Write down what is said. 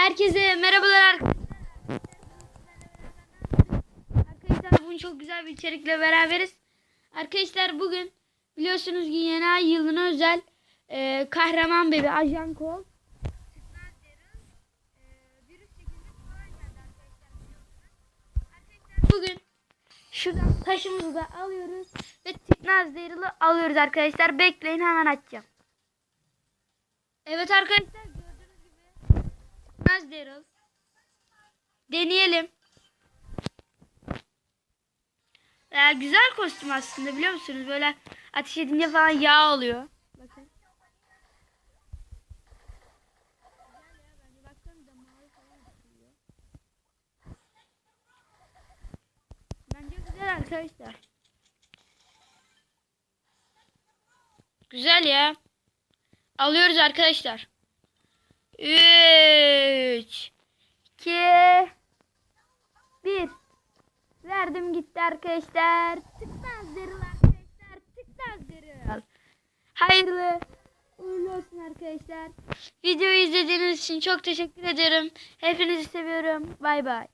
Herkese merhabalar arkadaşlar. Arkadaşlar bugün çok güzel bir içerikle beraberiz. Arkadaşlar bugün biliyorsunuz ki yeni ay yılına özel e, kahraman bebi ajan kol. Bugün şuradan taşımızı da alıyoruz ve Tıknaz Daryl'ı alıyoruz arkadaşlar. Bekleyin hemen açacağım. Evet arkadaşlar Daryl. Deneyelim. Ee, güzel kostüm aslında biliyor musunuz? Böyle ateş edince falan yağ oluyor. Bakın. Bence güzel arkadaşlar. Güzel ya. Alıyoruz arkadaşlar. 3 Verdim gitti arkadaşlar. Deril arkadaşlar. Deril. Hayırlı uğurlu olsun arkadaşlar. Videoyu izlediğiniz için çok teşekkür ederim. Hepinizi seviyorum. Bay bay.